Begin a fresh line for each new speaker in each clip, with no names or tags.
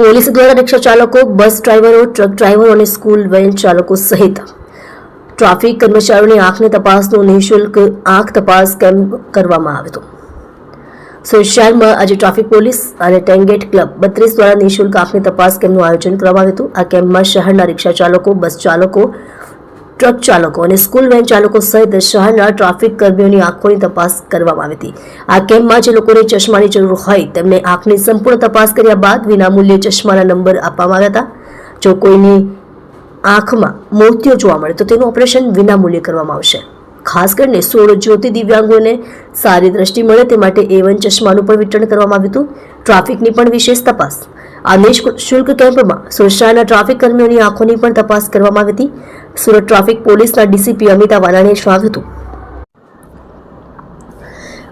Police દ્વારા રિક્ષા ચાલકો બસ ડ્રાઈવરો, ટ્રક ડ્રાઈવરો અને સ્કૂલ વેન ચાલકો સહિત ટ્રાફિક કર્મચારીઓની આંખની તપાસનો નિઃશુલ્ક આંખ તપાસ કેમ્પ કરવામાં આવ્યો હતો સુરત શહેરમાં આજે ટ્રાફિક પોલીસ અને ટેંગેટ ક્લબ બત્રીસ દ્વારા નિઃશુલ્ક આંખની તપાસ કેમ્પનું આયોજન કરવામાં આવ્યું હતું? આ કેમ્પમાં શહેરના રિક્ષા ચાલકો બસ ચાલકો ટ્રક ચાલકો અને સ્કૂલ વેન ચાલકો સહિત શહેરના ટ્રાફિક કર્મીઓની આંખોની તપાસ કરવામાં આવી હતી. આ કેમ્પમાં જે લોકોને ચશ્માની જરૂર હોય તેમને આંખની સંપૂર્ણ તપાસ કર્યા બાદ વિનામૂલ્યે ચશ્માના નંબર આપવામાં આવ્યા હતા. જો કોઈની આંખમાં મોતિયો જોવા મળે તો તેનું ઓપરેશન વિનામૂલ્યે કરવામાં આવશે. ખાસ કરીને સોળ જ્યોતિ દિવ્યાંગોને સારી દ્રષ્ટિ મળે તે માટે એ વન ચશ્માનું પણ વિતરણ કરવામાં આવ્યું હતું. ટ્રાફિકની પણ વિશેષ તપાસ. આ નિઃશુલ્ક કેમ્પમાં સુરક્ષાના ટ્રાફિક કર્મીઓની આંખોની પણ તપાસ કરવામાં આવી હતી. સુરત ટ્રાફિક પોલીસના ડીસીપી અમિતા વાનાણીએ જણાવ્યું હતું.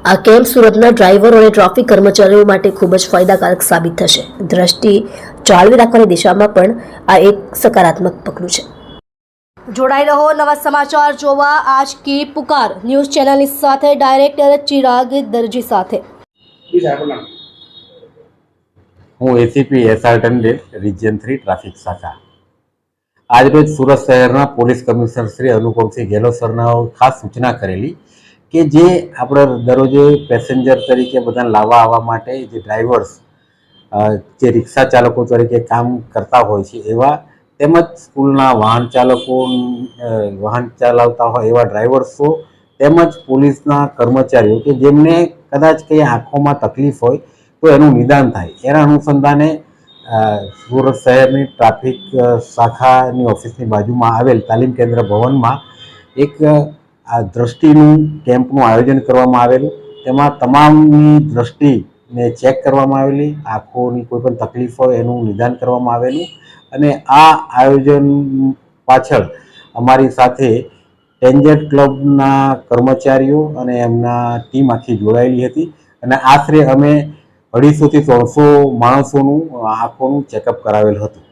આ કેમ્પ સુરતના ડ્રાઈવરો અને ટ્રાફિક કર્મચારીઓ માટે ખૂબ જ ફાયદાકારક સાબિત થશે. દ્રષ્ટિ જાળવી રાખવાની દિશામાં પણ આ એક સકારાત્મક પગલું છે. જોડાઈ રહો નવા સમાચાર જોવા. આજ કી પુકાર ન્યૂઝ ચેનલની સાથે ડાયરેક્ટર ચિરાગ દરજી સાથે.
હું ACP SR Tande region three traffic શાખા આજરોજ સુરત શહેરના પોલીસ કમિશનર શ્રી અનુપમસિંહ ગેહલોત સરના ખાસ સૂચના કરેલી કે જે આપણે દરરોજે પેસેન્જર તરીકે બધાને લાવવા આવવા માટે જે ડ્રાઈવર્સ જે રિક્ષા ચાલકો તરીકે કામ કરતા હોય છે એવા તેમજ સ્કૂલના વાહન ચાલકો વાહન ચલાવતા હોય એવા ડ્રાઈવર્સો તેમજ પોલીસના કર્મચારીઓ કે જેમને કદાચ કંઈ આંખોમાં તકલીફ હોય તો એનું નિદાન થાય. એના અનુસંધાને સુરત શહેરની ટ્રાફિક શાખાની ઓફિસની બાજુમાં આવેલ તાલીમ કેન્દ્ર ભવનમાં એક આ દ્રષ્ટિનું કેમ્પનું આયોજન કરવામાં આવેલું. તેમાં તમામની દ્રષ્ટિને ચેક કરવામાં આવેલી. આંખોની કોઈ પણ તકલીફ હોય એનું નિદાન કરવામાં આવેલું. અને આ આયોજન પાછળ અમારી સાથે ટેન્જેટ ક્લબના કર્મચારીઓ અને એમના ટીમ આખી જોડાયેલી હતી. અને આશરે અમે અઢીસોથી ત્રણસો માણસોનું આંખોનું ચેકઅપ કરાવેલ હતું.